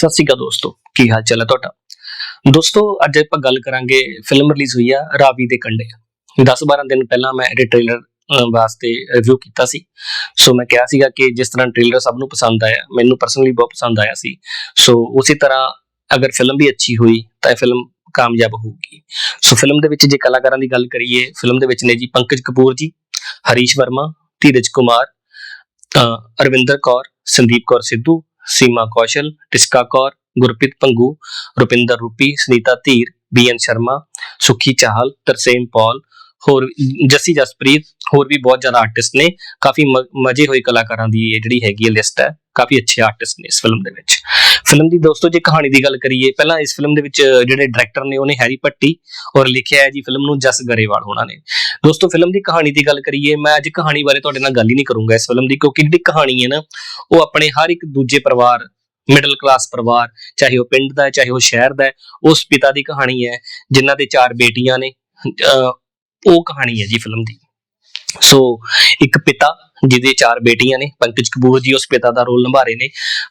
ਸਤਿ ਸ਼੍ਰੀ ਅਕਾਲ ਦੋਸਤੋ, ਕੀ ਹਾਲ ਚਾਲ ਹੈ ਤੁਹਾਡਾ? ਦੋਸਤੋ, ਅੱਜ ਆਪਾਂ ਗੱਲ ਕਰਾਂਗੇ ਫਿਲਮ ਰਿਲੀਜ਼ ਹੋਈ ਆ ਰਾਵੀ ਦੇ ਕੰਡੇ 10-12 ਦਿਨ ਪਹਿਲਾਂ ਮੈਂ ਇਹਦੇ ਟ੍ਰੇਲਰ ਵਾਸਤੇ ਰਿਵਿਊ ਕੀਤਾ ਸੀ। ਸੋ ਮੈਂ ਕਿਹਾ ਸੀਗਾ ਕਿ ਜਿਸ ਤਰ੍ਹਾਂ ਟ੍ਰੇਲਰ ਸਭ ਨੂੰ ਪਸੰਦ ਆਇਆ, ਮੈਨੂੰ ਪਰਸਨਲੀ ਬਹੁਤ ਪਸੰਦ ਆਇਆ ਸੀ। ਸੋ ਉਸੇ ਤਰ੍ਹਾਂ ਅਗਰ ਫਿਲਮ ਵੀ ਅੱਛੀ ਹੋਈ, ਤਾਂ ਇਹ ਫਿਲਮ ਕਾਮਯਾਬ ਹੋਊਗੀ। ਸੋ ਫਿਲਮ ਦੇ ਵਿੱਚ ਜੇ ਕਲਾਕਾਰਾਂ ਦੀ ਗੱਲ ਕਰੀਏ ਫਿਲਮ ਦੇ ਵਿੱਚ ਨੇ ਜੀ ਪੰਕਜ ਕਪੂਰ ਜੀ, ਹਰੀਸ਼ ਵਰਮਾ, ਧੀਰਜ ਕੁਮਾਰ ਅਰਵਿੰਦਰ ਕੌਰ, ਸੰਦੀਪ ਕੌਰ ਸਿੱਧੂ ਸੀਮਾ ਕੌਸ਼ਲ, ਟਿਸਕਾ ਕੌਰ, ਗੁਰਪ੍ਰੀਤ ਪੰਗੂ, ਰੁਪਿੰਦਰ ਰੂਪੀ, ਸੁਨੀਤਾ ਧੀਰ ਬੀਐਨ ਸ਼ਰਮਾ, ਸੁਖੀ ਚਾਹਲ, ਤਰਸੇਮ ਪੌਲ, ਹੋਰ ਜੱਸੀ ਜਸਪ੍ਰੀਤ ਹੋਰ ਵੀ ਬਹੁਤ ਜ਼ਿਆਦਾ ਆਰਟਿਸਟ ਨੇ। ਕਾਫੀ ਮ- ਮਜ਼ੇ ਹੋਏ ਕਲਾਕਾਰਾਂ ਦੀ ਇਹ ਜਿਹੜੀ ਹੈਗੀ ਹੈ ਲਿਸਟ ਹੈ। ਕਾਫੀ ਅੱਛੇ ਆਰਟਿਸਟ ਨੇ ਇਸ ਫਿਲਮ ਦੇ ਵਿੱਚ। ਫਿਲਮ ਦੀ ਦੋਸਤੋ, ਜੇ ਕਹਾਣੀ ਦੀ ਗੱਲ ਕਰੀਏ, ਪਹਿਲਾਂ ਇਸ ਫਿਲਮ ਦੇ ਵਿੱਚ ਜਿਹੜੇ ਡਾਇਰੈਕਟਰ ਨੇ, ਉਹਨੇ ਹੈਰੀ ਪੱਟੀ ਔਰ ਲਿਖਿਆ ਹੈ ਜੀ ਫਿਲਮ ਨੂੰ ਜਸ ਗਰੇਵਾਲ ਹੋਣਾ ਨੇ। ਦੋਸਤੋ ਫਿਲਮ ਦੀ ਕਹਾਣੀ ਦੀ ਗੱਲ ਕਰੀਏ, ਮੈਂ ਅੱਜ ਕਹਾਣੀ ਬਾਰੇ ਤੁਹਾਡੇ ਨਾਲ ਗੱਲ ਹੀ ਨਹੀਂ ਕਰੂੰਗਾ ਇਸ ਫਿਲਮ ਦੀ, ਕਿਉਂਕਿ ਜਿਹੜੀ ਕਹਾਣੀ ਹੈ ਨਾ, ਉਹ ਆਪਣੇ ਹਰ ਇੱਕ ਦੂਜੇ ਪਰਿਵਾਰ ਮਿਡਲ ਕਲਾਸ ਪਰਿਵਾਰ, ਚਾਹੇ ਉਹ ਪਿੰਡ ਦਾ ਹੈ, ਚਾਹੇ ਉਹ ਸ਼ਹਿਰ ਦਾ ਹੈ, ਉਸ ਪਿਤਾ ਦੀ ਕਹਾਣੀ ਹੈ, ਜਿਨ੍ਹਾਂ ਦੇ ਚਾਰ ਬੇਟੀਆਂ ਨੇ। ਉਹ ਕਹਾਣੀ ਹੈ ਜੀ ਫਿਲਮ ਦੀ। ਸੋ ਇੱਕ ਪਿਤਾ ਜਿਹਦੇ ਚਾਰ ਬੇਟੀਆਂ ਨੇ, ਪੰਕਜ ਕਪੂਰ ਜੀ ਉਸ ਪਿਤਾ ਦਾ ਰੋਲ ਨਿਭਾ ਰਹੇ ਨੇ।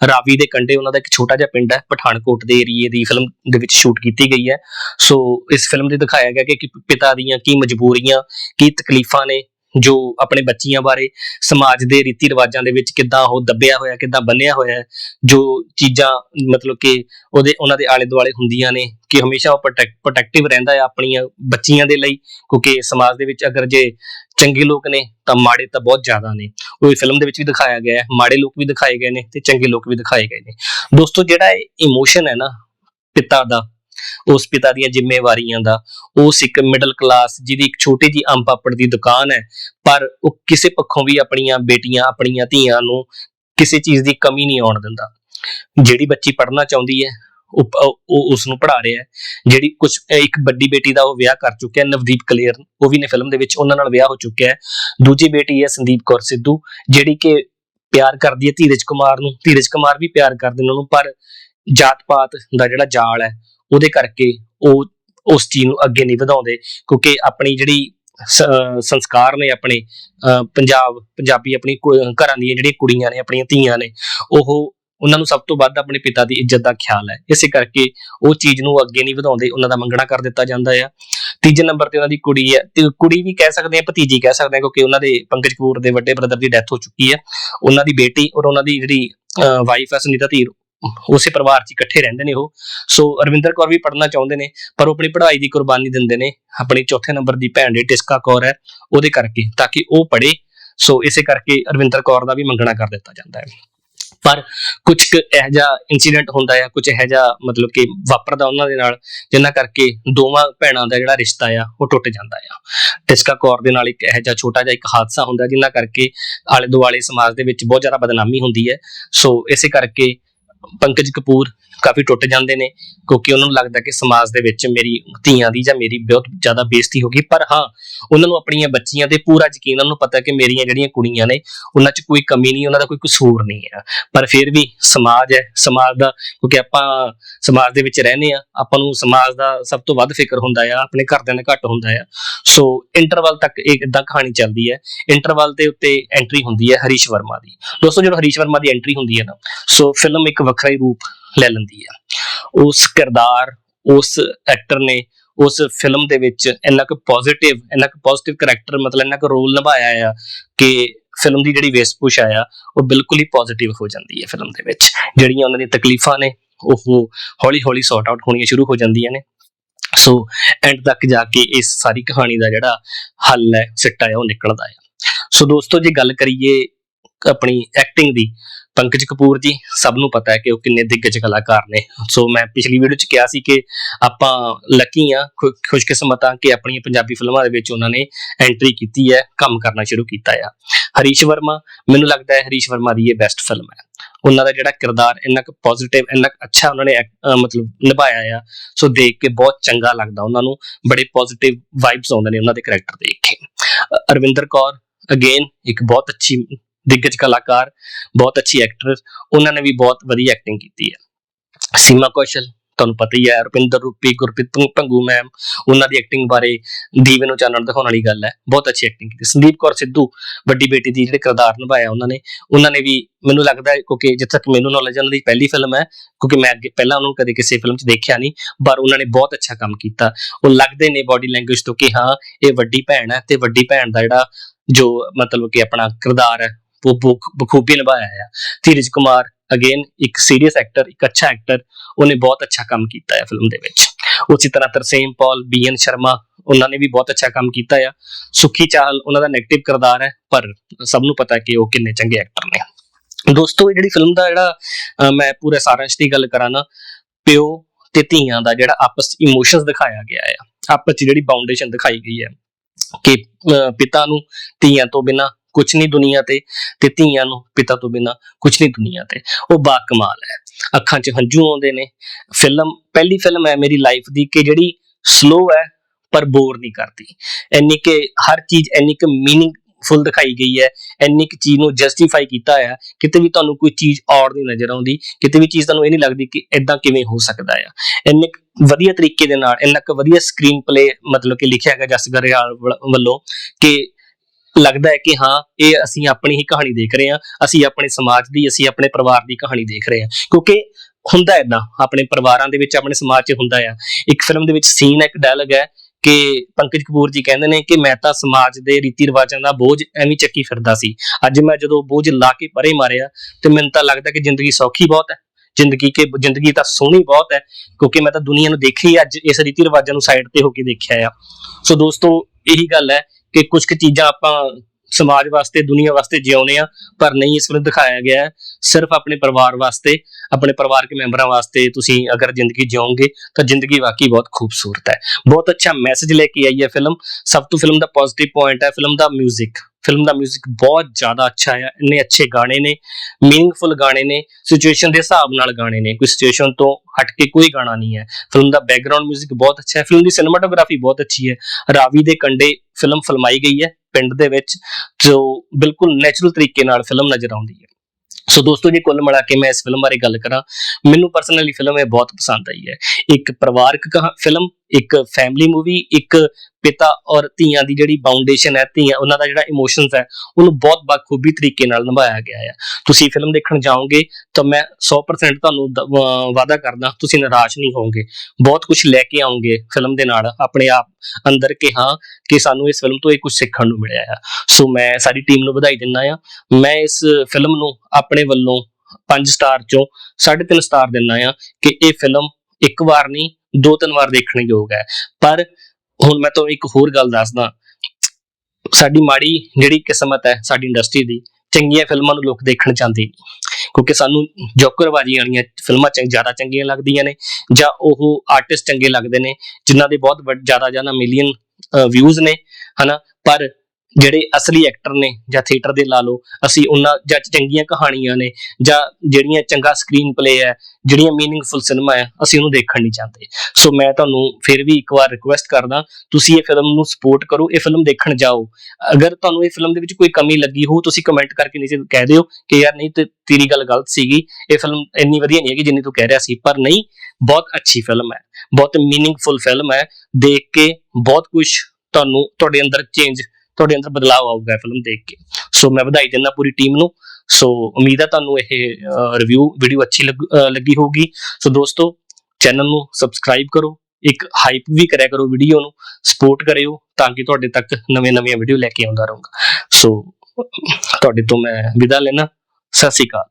ਰਾਵੀ ਦੇ ਕੰਢੇ ਉਹਨਾਂ ਦਾ ਇੱਕ ਛੋਟਾ ਜਿਹਾ ਪਿੰਡ ਹੈ, ਪਠਾਨਕੋਟ ਦੇ ਏਰੀਏ ਦੀ ਫਿਲਮ ਦੇ ਵਿੱਚ ਸ਼ੂਟ ਕੀਤੀ ਗਈ ਹੈ। ਸੋ ਇਸ ਫਿਲਮ ਦੇ ਦਿਖਾਇਆ ਗਿਆ ਕਿ ਕਿ ਪਿਤਾ ਦੀਆਂ ਕੀ ਮਜਬੂਰੀਆਂ, ਕੀ ਤਕਲੀਫਾਂ ਨੇ ਜੋ ਆਪਣੇ ਬੱਚੀਆਂ ਬਾਰੇ ਸਮਾਜ ਦੇ ਰੀਤੀ ਰਿਵਾਜਾਂ ਦੇ ਵਿੱਚ ਕਿੱਦਾਂ ਉਹ ਦੱਬਿਆ ਹੋਇਆ, ਕਿੱਦਾਂ ਬੰਨਿਆ ਹੋਇਆ ਹੈ, ਜੋ ਚੀਜ਼ਾਂ ਮਤਲਬ ਕਿ ਉਹਦੇ, ਉਹਨਾਂ ਦੇ ਆਲੇ ਦੁਆਲੇ ਹੁੰਦੀਆਂ ਨੇ ਕਿ ਹਮੇਸ਼ਾ ਉਹ ਪ੍ਰੋਟੈਕਟਿਵ ਰਹਿੰਦਾ ਹੈ ਆਪਣੀਆਂ ਬੱਚੀਆਂ ਦੇ ਲਈ, ਕਿਉਂਕਿ ਸਮਾਜ ਦੇ ਵਿੱਚ ਅਗਰ ਜੇ ਚੰਗੇ ਲੋਕ ਨੇ ਤਾਂ ਮਾੜੇ ਤਾਂ ਬਹੁਤ ਜ਼ਿਆਦਾ ਨੇ। ਉਹ ਫਿਲਮ ਦੇ ਵਿੱਚ ਵੀ ਦਿਖਾਇਆ ਗਿਆ ਹੈ, ਮਾੜੇ ਲੋਕ ਵੀ ਦਿਖਾਏ ਗਏ ਨੇ ਤੇ ਚੰਗੇ ਲੋਕ ਵੀ ਦਿਖਾਏ ਗਏ ਨੇ। ਦੋਸਤੋ, ਜਿਹੜਾ ਇਹ ਇਮੋਸ਼ਨ ਹੈ ਨਾ ਪਿਤਾ ਦਾ ਉਸ ਪਿਤਾ ਦੀਆਂ ਜ਼ਿੰਮੇਵਾਰੀਆਂ ਦਾ। ਉਸ ਇੱਕ ਮਿਡਲ ਕਲਾਸ ਜਿਹਦੀ ਇੱਕ ਛੋਟੀ ਜੀ ਅੰਬ ਪਾਪੜ ਦੀ ਦੁਕਾਨ ਹੈ, ਪਰ ਉਹ ਕਿਸੇ ਪੱਖੋਂ ਵੀ ਆਪਣੀਆਂ ਬੇਟੀਆਂ, ਆਪਣੀਆਂ ਧੀਆਂ ਨੂੰ ਕਿਸੇ ਚੀਜ਼ ਦੀ ਕਮੀ ਨਹੀਂ ਆਉਣ ਦਿੰਦਾ। ਜਿਹੜੀ ਬੱਚੀ ਪੜ੍ਹਨਾ ਚਾਹੁੰਦੀ ਹੈ, ਉਹ ਉਸ ਨੂੰ ਪੜ੍ਹਾ ਰਿਹਾ ਹੈ। ਜਿਹੜੀ ਕੁਝ ਇੱਕ ਵੱਡੀ ਬੇਟੀ ਦਾ ਉਹ ਵਿਆਹ ਕਰ ਚੁੱਕਿਆ ਨਵਦੀਪ ਕਲੇਰ, ਉਹ ਵੀ ਨੇ ਫਿਲਮ ਦੇ ਵਿੱਚ ਉਹਨਾਂ ਨਾਲ ਵਿਆਹ ਹੋ ਚੁੱਕਿਆ ਹੈ। ਦੂਜੀ ਬੇਟੀ ਹੈ ਸੰਦੀਪ ਕੌਰ ਸਿੱਧੂ, ਜਿਹੜੀ ਕਿ ਪਿਆਰ ਕਰਦੀ ਹੈ ਧੀਰਜ ਕੁਮਾਰ ਨੂੰ। ਧੀਰਜ ਕੁਮਾਰ ਵੀ ਪਿਆਰ ਕਰਦੇ ਨੇ ਉਹਨੂੰ, ਪਰ ਜਾਤ ਪਾਤ ਦਾ ਜਿਹੜਾ ਜਾਲ ਹੈ ਉਹਦੇ ਕਰਕੇ ਉਹ ਉਸ ਚੀਜ਼ ਨੂੰ ਅੱਗੇ ਨਹੀਂ ਵਧਾਉਂਦੇ, ਕਿਉਂਕਿ ਆਪਣੀ ਜਿਹੜੀ ਸੰਸਕਾਰ ਨੇ ਆਪਣੇ, ਅਹ ਪੰਜਾਬ, ਪੰਜਾਬੀ ਆਪਣੀ ਘਰਾਂ ਦੀਆਂ ਜਿਹੜੀਆਂ ਕੁੜੀਆਂ ਨੇ, ਆਪਣੀਆਂ ਧੀਆਂ ਨੇ, ਉਹ ਉਹਨਾਂ ਨੂੰ ਸਭ ਤੋਂ ਵੱਧ ਆਪਣੇ ਪਿਤਾ ਦੀ ਇੱਜ਼ਤ ਦਾ ਖਿਆਲ ਹੈ। ਇਸੇ ਕਰਕੇ ਉਹ ਚੀਜ਼ ਨੂੰ ਅੱਗੇ ਨਹੀਂ ਵਧਾਉਂਦੇ, ਉਹਨਾਂ ਦਾ ਮੰਗਣਾ ਕਰ ਦਿੱਤਾ ਜਾਂਦਾ ਆ। ਤੀਜੇ ਨੰਬਰ ਤੇ ਉਹਨਾਂ ਦੀ ਕੁੜੀ ਹੈ, ਤੇ ਕੁੜੀ ਵੀ ਕਹਿ ਸਕਦੇ ਆ ਭਤੀਜੀ ਕਹਿ ਸਕਦੇ ਆ ਕਿਉਂਕਿ ਉਹਨਾਂ ਦੇ ਪੰਕਜ ਕਪੂਰ ਦੇ ਵੱਡੇ ਬ੍ਰਦਰ ਦੀ ਡੈਥ ਹੋ ਚੁੱਕੀ ਹੈ। ਉਹਨਾਂ ਦੀ ਬੇਟੀ ਔਰ ਉਹਨਾਂ ਦੀ ਜਿਹੜੀ ਵਾਈਫ ਹੈ ਸੁਨੀਤਾ ਧੀਰ ਉਸੇ ਪਰਿਵਾਰ 'ਚ ਇਕੱਠੇ ਰਹਿੰਦੇ ਨੇ ਉਹ। ਸੋ ਅਰਵਿੰਦਰ ਕੌਰ ਵੀ ਪੜ੍ਹਨਾ ਚਾਹੁੰਦੇ ਨੇ, ਪਰ ਉਹ ਆਪਣੀ ਪੜ੍ਹਾਈ ਦੀ ਕੁਰਬਾਨੀ ਦਿੰਦੇ ਨੇ। ਆਪਣੀ ਚੌਥੇ ਨੰਬਰ ਦੀ ਭੈਣ ਦੇ ਟਿਸਕਾ ਕੌਰ ਹੈ, ਉਹਦੇ ਕਰਕੇ, ਤਾਂ ਕਿ ਉਹ ਪੜ੍ਹੇ। ਸੋ ਇਸੇ ਕਰਕੇ ਅਰਵਿੰਦਰ ਕੌਰ ਦਾ ਵੀ ਮੰਗਣਾ ਕਰ ਦਿੱਤਾ ਜਾਂਦਾ ਹੈ। ਪਰ ਕੁਝ ਕੁ ਜਿਹਾ ਇਨਸੀਡੈਂਟ ਹੁੰਦਾ ਹੈ ਕੁਝ ਇਹੋ ਜਿਹਾ ਮਤਲਬ ਕਿ ਵਾਪਰਦਾ ਉਹਨਾਂ ਦੇ ਨਾਲ, ਜਿੰਨਾ ਕਰਕੇ ਦੋਵਾਂ ਭੈਣਾਂ ਦਾ ਜਿਹੜਾ ਰਿਸ਼ਤਾ ਆ, ਉਹ ਟੁੱਟ ਜਾਂਦਾ ਆ। ਟਿਸਕਾ ਕੌਰ ਦੇ ਨਾਲ ਇੱਕ ਇਹੋ ਜਿਹਾ ਛੋਟਾ ਜਿਹਾ ਇੱਕ ਹਾਦਸਾ ਹੁੰਦਾ, ਜਿੰਨਾ ਕਰਕੇ ਆਲੇ ਦੁਆਲੇ ਸਮਾਜ ਦੇ ਵਿੱਚ ਬਹੁਤ ਜ਼ਿਆਦਾ ਬਦਨਾਮੀ ਹੁੰਦੀ ਹੈ। ਸੋ ਇਸੇ ਕਰਕੇ ਪੰਕਜ ਕਪੂਰ ਕਾਫੀ ਟੁੱਟ ਜਾਂਦੇ ਨੇ, ਕਿਉਂਕਿ ਉਹਨਾਂ ਨੂੰ ਲੱਗਦਾ ਕਿ ਸਮਾਜ ਦੇ ਵਿੱਚ ਮੇਰੀ ਧੀਆਂ ਦੀ ਜਾਂ ਮੇਰੀ ਬਹੁਤ ਜ਼ਿਆਦਾ ਬੇਇੱਜ਼ਤੀ ਹੋ ਗਈ। ਪਰ ਹਾਂ, ਉਹਨਾਂ ਨੂੰ ਆਪਣੀਆਂ ਬੱਚੀਆਂ ਤੇ ਪੂਰਾ ਯਕੀਨ ਉਹਨਾਂ ਨੂੰ ਪਤਾ ਕਿ ਮੇਰੀਆਂ ਜਿਹੜੀਆਂ ਕੁੜੀਆਂ ਨੇ, ਉਹਨਾਂ 'ਚ ਕੋਈ ਕਮੀ ਨਹੀਂ, ਉਹਨਾਂ ਦਾ ਕੋਈ ਕਸੂਰ ਨਹੀਂ ਹੈ ਪਰ ਫਿਰ ਵੀ ਸਮਾਜ ਹੈ, ਸਮਾਜ ਦਾ, ਕਿਉਂਕਿ ਆਪਾਂ ਸਮਾਜ ਦੇ ਵਿੱਚ ਰਹਿੰਦੇ ਆ ਆਪਾਂ ਨੂੰ ਸਮਾਜ ਦਾ ਸਭ ਤੋਂ ਵੱਧ ਫਿਕਰ ਹੁੰਦਾ ਆ, ਆਪਣੇ ਘਰਦਿਆਂ ਦਾ ਘੱਟ ਹੁੰਦਾ ਆ। ਸੋ ਇੰਟਰਵਲ ਤੱਕ ਇਹ ਇਦਾਂ ਕਹਾਣੀ ਚੱਲਦੀ ਹੈ ਇੰਟਰਵਲ ਦੇ ਉੱਤੇ ਐਂਟਰੀ ਹੁੰਦੀ ਹੈ ਹਰੀਸ਼ ਵਰਮਾ ਦੀ। ਦੋਸਤੋ, ਜਦੋਂ ਹਰੀਸ਼ ਵਰਮਾ ਦੀ ਐਂਟਰੀ ਹੁੰਦੀ ਹੈ ਨਾ, ਸੋ ਫਿਲਮ ਇੱਕ ਵੱਖਰਾ ਹੀ ਰੂਪ ਲੈ ਲੈਂਦੀ ਹੈ ਉਸ ਕਿਰਦਾਰ, ਉਸ ਐਕਟਰ ਨੇ ਉਸ ਫਿਲਮ ਦੇ ਵਿੱਚ ਇੰਨਾ ਕੁ ਪੋਜ਼ਿਟਿਵ ਇੰਨਾ ਕੁ ਪੋਜ਼ਿਟਿਵ ਕੈਰੈਕਟਰ ਮਤਲਬ ਇੰਨਾ ਕੁ ਰੋਲ ਨਿਭਾਇਆ ਆ ਕਿ ਫਿਲਮ ਦੀ ਜਿਹੜੀ ਵੇਸ਼ਭੂਸ਼ਾ ਆ, ਉਹ ਬਿਲਕੁਲ ਹੀ ਪੋਜ਼ਿਟਿਵ ਹੋ ਜਾਂਦੀ ਹੈ ਫਿਲਮ ਦੇ ਵਿੱਚ। ਜਿਹੜੀਆਂ ਉਹਨਾਂ ਦੀਆਂ ਤਕਲੀਫਾਂ ਨੇ, ਉਹ ਹੌਲੀ ਹੌਲੀ ਸੌਰਟ ਆਊਟ ਹੋਣੀਆਂ ਸ਼ੁਰੂ ਹੋ ਜਾਂਦੀਆਂ ਨੇ। ਸੋ ਐਂਡ ਤੱਕ ਜਾ ਕੇ ਇਸ ਸਾਰੀ ਕਹਾਣੀ ਦਾ ਜਿਹੜਾ ਹੱਲ ਹੈ, ਸਿੱਟਾ ਹੈ ਉਹ ਨਿਕਲਦਾ ਹੈ ਸੋ ਦੋਸਤੋ, ਜੇ ਗੱਲ ਕਰੀਏ ਆਪਣੀ ਐਕਟਿੰਗ ਦੀ ਪੰਕਜ ਕਪੂਰ ਜੀ, ਸਭ ਨੂੰ ਪਤਾ ਹੈ ਕਿ ਉਹ ਕਿੰਨੇ ਦਿੱਗਜ ਕਲਾਕਾਰ ਨੇ। ਸੋ ਮੈਂ ਪਿਛਲੀ ਵੀਡੀਓ 'ਚ ਕਿਹਾ ਸੀ ਕਿ ਆਪਾਂ ਲੱਕੀ ਆ ਖੁਸ਼ਕਿਸਮਤ ਆ ਕਿ ਆਪਣੀਆਂ ਪੰਜਾਬੀ ਫਿਲਮਾਂ ਦੇ ਵਿੱਚ ਉਹਨਾਂ ਨੇ ਐਂਟਰੀ ਕੀਤੀ ਹੈ, ਕੰਮ ਕਰਨਾ ਸ਼ੁਰੂ ਕੀਤਾ ਆ। ਹਰੀਸ਼ ਵਰਮਾ, ਮੈਨੂੰ ਲੱਗਦਾ ਹੈ ਹਰੀਸ਼ ਵਰਮਾ ਦੀ ਇਹ ਬੈਸਟ ਫਿਲਮ ਹੈ। ਉਹਨਾਂ ਦਾ ਜਿਹੜਾ ਕਿਰਦਾਰ ਇੰਨਾ ਕੁ ਪੋਜ਼ਿਟਿਵ ਇੰਨਾ ਕੁ ਅੱਛਾ ਉਹਨਾਂ ਨੇ ਮਤਲਬ ਨਿਭਾਇਆ ਆ, ਸੋ ਦੇਖ ਕੇ ਬਹੁਤ ਚੰਗਾ ਲੱਗਦਾ ਉਹਨਾਂ ਨੂੰ। ਬੜੇ ਪੋਜ਼ਿਟਿਵ ਵਾਈਬਸ ਆਉਂਦੇ ਨੇ ਉਹਨਾਂ ਦੇ ਕੈਰੈਕਟਰ ਦੇਖ ਕੇ। ਅਰਵਿੰਦਰ ਕੌਰ ਅਗੇਨ ਇੱਕ ਬਹੁਤ ਅੱਛੀ ਦਿੱਗਜ ਕਲਾਕਾਰ, ਬਹੁਤ ਅੱਛੀ ਐਕਟਰ ਉਹਨਾਂ ਨੇ ਵੀ ਬਹੁਤ ਵਧੀਆ ਐਕਟਿੰਗ ਕੀਤੀ ਹੈ। ਸੀਮਾ ਕੌਸ਼ਲ, ਤੁਹਾਨੂੰ ਪਤਾ ਹੀ ਹੈ, ਰੁਪਿੰਦਰ ਰੂਪੀ, ਗੁਰਪ੍ਰੀਤ ਭੰਗੂ ਮੈਮ ਉਹਨਾਂ ਦੀ ਐਕਟਿੰਗ ਬਾਰੇ ਦੀਵੇ ਨੂੰ ਚਾਨਣ ਦਿਖਾਉਣ ਵਾਲੀ ਗੱਲ ਹੈ। ਬਹੁਤ ਅੱਛੀ ਐਕਟਿੰਗ ਕੀਤੀ। ਸੰਦੀਪ ਕੌਰ ਸਿੱਧੂ, ਵੱਡੀ ਬੇਟੀ ਦੀ ਜਿਹੜੇ ਕਿਰਦਾਰ ਨਿਭਾਇਆ ਉਹਨਾਂ ਨੇ ਉਹਨਾਂ ਨੇ ਵੀ ਮੈਨੂੰ ਲੱਗਦਾ ਹੈ ਕਿਉਂਕਿ ਜਿੱਥੇ ਤੱਕ ਮੈਨੂੰ ਨੌਲੇਜ ਉਹਨਾਂ ਦੀ ਪਹਿਲੀ ਫਿਲਮ ਹੈ, ਕਿਉਂਕਿ ਮੈਂ ਅੱਗੇ ਪਹਿਲਾਂ ਉਹਨਾਂ ਨੂੰ ਕਦੇ ਕਿਸੇ ਫਿਲਮ 'ਚ ਦੇਖਿਆ ਨਹੀਂ, ਪਰ ਉਹਨਾਂ ਨੇ ਬਹੁਤ ਅੱਛਾ ਕੰਮ ਕੀਤਾ। ਉਹ ਲੱਗਦੇ ਨੇ ਬਾਡੀ ਲੈਂਗੁਏਜ ਤੋਂ ਕਿ ਹਾਂ, ਇਹ ਵੱਡੀ ਭੈਣ ਹੈ ਤੇ ਵੱਡੀ ਭੈਣ ਦਾ ਜਿਹੜਾ ਜੋ ਮਤਲਬ ਕਿ ਆਪਣਾ ਕਿਰਦਾਰ ਹੈ ਉਹ ਬਖ- ਬਖੂਬੀ ਨਿਭਾਇਆ ਹੈ ਧੀਰਜ ਕੁਮਾਰ ਅਗੇਨ ਇੱਕ ਸੀਰੀਅਸ ਐਕਟਰ ਇੱਕ ਅੱਛਾ ਐਕਟਰ ਉਹਨੇ ਬਹੁਤ ਅੱਛਾ ਕੰਮ ਕੀਤਾ ਹੈ ਫਿਲਮ ਦੇ ਵਿੱਚ ਉਸੇ ਤਰ੍ਹਾਂ ਤਰਸੇਮ ਪੌਲ ਬੀਐਨ ਸ਼ਰਮਾ ਉਹਨਾਂ ਨੇ ਵੀ ਬਹੁਤ ਅੱਛਾ ਕੰਮ ਕੀਤਾ ਆ ਸੁਖੀ ਚਾਹਲ ਉਹਨਾਂ ਦਾ 네ਗੇਟਿਵ ਕਿਰਦਾਰ ਹੈ ਪਰ ਸਭ ਨੂੰ ਪਤਾ ਕਿ ਉਹ ਕਿੰਨੇ ਚੰਗੇ ਐਕਟਰ ਨੇ ਦੋਸਤੋ ਇਹ ਜਿਹੜੀ ਫਿਲਮ ਦਾ ਜਿਹੜਾ ਮੈਂ ਪੂਰੇ ਸਾਰਾਂਸ਼ ਦੀ ਗੱਲ ਕਰਾਂ ਨਾ ਪਿਓ ਤੇ ਧੀਆਂ ਦਾ ਜਿਹੜਾ ਆਪਸ ਇਮੋਸ਼ਨਸ ਦਿਖਾਇਆ ਗਿਆ ਆ ਆਪਸ 'ਚ ਜਿਹੜੀ ਬਾਉਂਡੇਸ਼ਨ ਦਿਖਾਈ ਗਈ ਹੈ ਕਿ ਪਿਤਾ ਨੂੰ ਧੀਆਂ ਤੋਂ ਬਿਨਾ ਕੁਝ ਨਹੀਂ ਦੁਨੀਆ ਤੇ ਤੇ ਧੀਆਂ ਨੂੰ ਪਿਤਾ ਤੋਂ ਬਿਨਾ ਕੁਝ ਨਹੀਂ ਦੁਨੀਆ ਤੇ। ਉਹ ਬਾ ਕਮਾਲ ਹੈ। ਅੱਖਾਂ 'ਚ ਹੰਝੂ ਆਉਂਦੇ ਨੇ। ਫਿਲਮ, ਪਹਿਲੀ ਫਿਲਮ ਹੈ ਮੇਰੀ ਲਾਈਫ ਦੀ ਕਿ ਜਿਹੜੀ ਸਲੋ ਹੈ ਪਰ ਬੋਰ ਨਹੀਂ ਕਰਦੀ। ਇੰਨੀ ਕਿ ਹਰ ਚੀਜ਼ ਇੰਨੀ ਕਿ ਮੀਨਿੰਗਫੁਲ ਦਿਖਾਈ ਗਈ ਹੈ। ਇੰਨੀ ਕਿ ਚੀਜ਼ ਨੂੰ ਜਸਟੀਫਾਈ ਕੀਤਾ ਹੈ। ਕਿਤੇ ਵੀ ਤੁਹਾਨੂੰ ਕੋਈ ਚੀਜ਼ ਔੜ ਨਹੀਂ ਨਜ਼ਰ ਆਉਂਦੀ। ਕਿਤੇ ਵੀ ਚੀਜ਼ ਤੁਹਾਨੂੰ ਇਹ ਨਹੀਂ ਲੱਗਦੀ ਕਿ ਇਦਾਂ ਕਿਵੇਂ ਹੋ ਸਕਦਾ ਹੈ ਇੰਨੇ ਕੁ ਵਧੀਆ ਤਰੀਕੇ ਦੇ ਨਾਲ, ਇੰਨਾ ਕੁ ਵਧੀਆ ਸਕਰੀਨ ਪਲੇ ਮਤਲਬ ਕਿ ਲਿਖਿਆ ਗਿਆ ਜਸ ਗਰੇਵਾਲ ਵੱਲੋਂ ਕਿ ਲੱਗਦਾ ਹੈ ਕਿ ਹਾਂ, ਇਹ ਅਸੀਂ ਆਪਣੀ ਹੀ ਕਹਾਣੀ ਦੇਖ ਰਹੇ ਹਾਂ, ਅਸੀਂ ਆਪਣੇ ਸਮਾਜ ਦੀ, ਅਸੀਂ ਆਪਣੇ ਪਰਿਵਾਰ ਦੀ ਕਹਾਣੀ ਦੇਖ ਰਹੇ ਹਾਂ। ਕਿਉਂਕਿ ਹੁੰਦਾ ਇਦਾਂ ਆਪਣੇ ਪਰਿਵਾਰਾਂ ਦੇ ਵਿੱਚ, ਆਪਣੇ ਸਮਾਜ 'ਚ ਹੁੰਦਾ ਆ। ਇੱਕ ਫਿਲਮ ਦੇ ਵਿੱਚ ਸੀਨ ਹੈ, ਇੱਕ ਡਾਇਲੌਗ ਹੈ ਕਿ ਪੰਕਜ ਕਪੂਰ ਜੀ ਕਹਿੰਦੇ ਨੇ ਕਿ ਮੈਂ ਤਾਂ ਸਮਾਜ ਦੇ ਰੀਤੀ ਰਿਵਾਜਾਂ ਦਾ ਬੋਝ ਐਵੇਂ ਚੱਕੀ ਫਿਰਦਾ ਸੀ। ਅੱਜ ਮੈਂ ਜਦੋਂ ਬੋਝ ਲਾ ਕੇ ਪਰੇ ਮਾਰਿਆ ਤੇ ਮੈਨੂੰ ਤਾਂ ਲੱਗਦਾ ਕਿ ਜ਼ਿੰਦਗੀ ਸੌਖੀ ਬਹੁਤ ਹੈ। ਜ਼ਿੰਦਗੀ ਕੇ, ਜ਼ਿੰਦਗੀ ਤਾਂ ਸੋਹਣੀ ਬਹੁਤ ਹੈ। ਕਿਉਂਕਿ ਮੈਂ ਤਾਂ ਦੁਨੀਆ ਨੂੰ ਦੇਖੀ ਅੱਜ ਇਸ ਰੀਤੀ ਰਿਵਾਜਾਂ ਨੂੰ ਸਾਈਡ ਤੇ ਹੋ ਕੇ ਦੇਖਿਆ ਆ। ਸੋ ਦੋਸਤੋ ਇਹੀ ਗੱਲ ਹੈ ਕਿ ਕੁਝ ਕੁ ਚੀਜ਼ਾਂ ਆਪਾਂ ਸਮਾਜ ਵਾਸਤੇ, ਦੁਨੀਆ ਵਾਸਤੇ ਜਿਉਨੇ ਆ, ਪਰ ਨਹੀਂ ਇਸ ਵਿੱਚ ਦਿਖਾਇਆ ਗਿਆ ਹੈ। ਸਿਰਫ ਆਪਣੇ ਪਰਿਵਾਰ ਵਾਸਤੇ, ਆਪਣੇ ਪਰਿਵਾਰਕ ਮੈਂਬਰਾਂ ਵਾਸਤੇ ਤੁਸੀਂ ਅਗਰ ਜ਼ਿੰਦਗੀ ਜਿਉਂਗੇ ਤਾਂ ਜ਼ਿੰਦਗੀ ਵਾਕਈ ਬਹੁਤ ਖੂਬਸੂਰਤ ਹੈ। ਬਹੁਤ ਅੱਛਾ ਮੈਸੇਜ ਲੈ ਕੇ ਆਈ ਹੈ ਫਿਲਮ ਸਭ ਤੋਂ ਫਿਲਮ ਦਾ ਪੋਜ਼ਿਟਿਵ ਪੁਆਇੰਟ ਹੈ ਫਿਲਮ ਦਾ 뮤직 ਫਿਲਮ ਦਾ 뮤직 ਬਹੁਤ ਜ਼ਿਆਦਾ ਅੱਛਾ ਹੈ ਇੰਨੇ ਅੱਛੇ ਗਾਣੇ ਨੇ ਮੀਨਿੰਗਫੁਲ ਗਾਣੇ ਨੇ ਸਿਚੁਏਸ਼ਨ ਦੇ ਹਿਸਾਬ ਨਾਲ ਗਾਣੇ ਨੇ ਕੋਈ ਸਿਚੁਏਸ਼ਨ ਤੋਂ ਹਟ ਕੇ ਕੋਈ ਗਾਣਾ ਨਹੀਂ ਹੈ ਫਿਲਮ ਦਾ ਬੈਕਗ੍ਰਾਉਂਡ 뮤직 ਬਹੁਤ ਅੱਛਾ ਹੈ ਫਿਲਮ ਦੀ ਸਿਨੇਮਾਟੋਗ੍ਰਾਫੀ ਬਹੁਤ ਅੱਛੀ ਹੈ ਰਾਵੀ ਦੇ ਕੰਡੇ ਫਿਲਮ ਫਿਲਮਾਈ ਗਈ ਹੈ ਪਿੰਡ ਦੇ ਵਿੱਚ ਜੋ ਬਿਲਕੁਲ ਨੈਚੁਰਲ ਤਰੀਕੇ ਨਾਲ ਫਿਲਮ ਨਜ਼ਰ ਆਉਂਦੀ ਹੈ ਸੋ ਦੋਸਤੋ ਜੀ ਕੁੱਲ ਮਿਲਾ ਕੇ ਮੈਂ ਇਸ ਫਿਲਮ ਬਾਰੇ ਗੱਲ ਕਰਾਂ ਮੈਨੂੰ ਪਰਸਨਲੀ ਫਿਲਮ ਇਹ ਬਹੁਤ ਪਸੰਦ ਆਈ ਹੈ ਇੱਕ ਪਰਿਵਾਰਕ ਕਹਾ- ਫਿਲਮ ਇੱਕ ਫੈਮਿਲੀ ਮੂਵੀ ਇੱਕ ਪਿਤਾ ਔਰ ਧੀਆਂ ਦੀ ਜਿਹੜੀ ਬਾਉਂਡੇਸ਼ਨ ਹੈ, ਧੀਆਂ, ਉਹਨਾਂ ਦਾ ਜਿਹੜਾ ਇਮੋਸ਼ਨਸ ਹੈ, ਉਹਨੂੰ ਬਹੁਤ ਬਖੂਬੀ ਤਰੀਕੇ ਨਾਲ ਨਿਭਾਇਆ ਗਿਆ ਹੈ ਤੁਸੀਂ ਫਿਲਮ ਦੇਖਣ ਜਾਓਗੇ ਤਾਂ ਮੈਂ 100% ਤੁਹਾਨੂੰ ਵਾਅਦਾ ਕਰਦਾ, ਤੁਸੀਂ ਨਿਰਾਸ਼ ਨਹੀਂ ਹੋਵੋਗੇ। ਬਹੁਤ ਕੁਝ ਲੈ ਕੇ ਆਉਂਗੇ ਫਿਲਮ ਦੇ ਨਾਲ, ਆਪਣੇ ਆਪ ਅੰਦਰ ਕਿ ਹਾਂ, ਕਿ ਸਾਨੂੰ ਇਸ ਫਿਲਮ ਤੋਂ ਇਹ ਕੁਝ ਸਿੱਖਣ ਨੂੰ ਮਿਲਿਆ ਹੈ ਸੋ ਮੈਂ ਸਾਡੀ ਟੀਮ ਨੂੰ ਵਧਾਈ ਦਿੰਦਾ ਆ। ਮੈਂ ਇਸ ਫਿਲਮ ਨੂੰ ਆਪਣੇ ਵੱਲੋਂ 5 ਸਟਾਰ ਚੋਂ 3.5 ਸਟਾਰ ਦਿੰਦਾ ਆ ਕਿ ਇਹ ਫਿਲਮ ਇੱਕ ਵਾਰ ਨਹੀਂ ਦੋ ਤਿੰਨ ਵਾਰ ਦੇਖਣ ਯੋਗ ਹੈ। ਪਰ ਹੁਣ ਮੈਂ ਤੁਹਾਨੂੰ ਇੱਕ ਹੋਰ ਗੱਲ ਦੱਸਦਾ। ਸਾਡੀ ਮਾੜੀ ਜਿਹੜੀ ਕਿਸਮਤ ਹੈ, ਸਾਡੀ ਇੰਡਸਟਰੀ ਦੀ, ਚੰਗੀਆਂ ਫਿਲਮਾਂ ਨੂੰ ਲੋਕ ਦੇਖਣ ਚਾਹੁੰਦੇ ਕਿਉਂਕਿ ਸਾਨੂੰ ਜੋਕਰਬਾਜੀ ਵਾਲੀਆਂ ਫਿਲਮਾਂ ਚੰਗ ਜ਼ਿਆਦਾ ਚੰਗੀਆਂ ਲੱਗਦੀਆਂ ਨੇ ਜਾਂ ਉਹ ਆਰਟਿਸਟ ਚੰਗੇ ਲੱਗਦੇ ਨੇ, ਜਿਨ੍ਹਾਂ ਦੇ ਬਹੁਤ ਵੱਡ- ਜ਼ਿਆਦਾ ਜ਼ਿਆਦਾ ਮਿਲੀਅਨ ਵਿਊਜ਼ ਨੇ, ਹਨਾ? ਪਰ ਜਿਹੜੇ ਅਸਲੀ ਐਕਟਰ ਨੇ ਜਾਂ ਥੀਏਟਰ ਦੇ ਲਾ ਲਓ, ਅਸੀਂ ਉਹਨਾਂ ਜਾਂ ਚੰਗੀਆਂ ਕਹਾਣੀਆਂ ਨੇ ਜਾਂ ਜਿਹੜੀਆਂ ਚੰਗਾ ਸਕਰੀਨ ਪਲੇ ਹੈ, ਜਿਹੜੀਆਂ ਮੀਨਿੰਗਫੁਲ ਸਿਨੇਮਾ ਹੈ, ਅਸੀਂ ਉਹਨੂੰ ਦੇਖਣ ਨਹੀਂ ਚਾਹੁੰਦੇ ਸੋ ਮੈਂ ਤੁਹਾਨੂੰ ਫਿਰ ਵੀ ਇੱਕ ਵਾਰ ਰਿਕੁਐਸਟ ਕਰਦਾ, ਤੁਸੀਂ ਇਹ ਫਿਲਮ ਨੂੰ ਸਪੋਰਟ ਕਰੋ, ਇਹ ਫਿਲਮ ਦੇਖਣ ਜਾਓ। ਅਗਰ ਤੁਹਾਨੂੰ ਇਹ ਫਿਲਮ ਦੇ ਵਿੱਚ ਕੋਈ ਕਮੀ ਲੱਗੀ ਹੋ, ਤੁਸੀਂ ਕਮੈਂਟ ਕਰਕੇ ਨੀਚੇ ਕਹਿ ਦਿਓ ਕਿ ਯਾਰ ਨਹੀਂ ਤੇ ਤੇਰੀ ਗੱਲ ਗਲਤ ਸੀਗੀ, ਇਹ ਫਿਲਮ ਇੰਨੀ ਵਧੀਆ ਨਹੀਂ ਹੈਗੀ ਜਿੰਨੀ ਤੂੰ ਕਹਿ ਰਿਹਾ ਸੀ। ਪਰ ਨਹੀਂ, ਬਹੁਤ ਅੱਛੀ ਫਿਲਮ ਹੈ, ਬਹੁਤ ਮੀਨਿੰਗਫੁਲ ਫਿਲਮ ਹੈ। ਦੇਖ ਕੇ ਬਹੁਤ ਕੁਝ ਤੁਹਾਨੂੰ ਤੁਹਾਡੇ ਅੰਦਰ ਚੇਂਜ ਤੁਹਾਡੇ ਅੰਦਰ ਬਦਲਾਅ ਆਊਗਾ ਫਿਲਮ ਦੇਖ ਕੇ। ਸੋ ਮੈਂ ਵਧਾਈ ਦਿੰਦਾ ਪੂਰੀ ਟੀਮ ਨੂੰ। ਸੋ ਉਮੀਦ ਹੈ ਤੁਹਾਨੂੰ ਇਹ ਰਿਵਿਊ ਵੀਡੀਓ ਅੱਛੀ ਲੱਗ- ਲੱਗੀ ਹੋਊਗੀ। ਸੋ ਦੋਸਤੋ ਚੈਨਲ ਨੂੰ ਸਬਸਕ੍ਰਾਈਬ ਕਰੋ। ਇੱਕ ਹਾਈਪ ਵੀ ਕਰਿਆ ਕਰੋ ਵੀਡੀਓ ਨੂੰ। ਸਪੋਰਟ ਕਰਿਓ ਤਾਂ ਕਿ ਤੁਹਾਡੇ ਤੱਕ ਨਵੇਂ-ਨਵੀਆਂ ਵੀਡੀਓ ਲੈ ਕੇ ਆਉਂਦਾ ਰਹੂੰਗਾ। ਸੋ ਤੁਹਾਡੇ ਤੋਂ ਮੈਂ ਵਿਦਾ ਲੈਣਾ ਸਤਿ ਸ਼੍ਰੀ ਅਕਾਲ।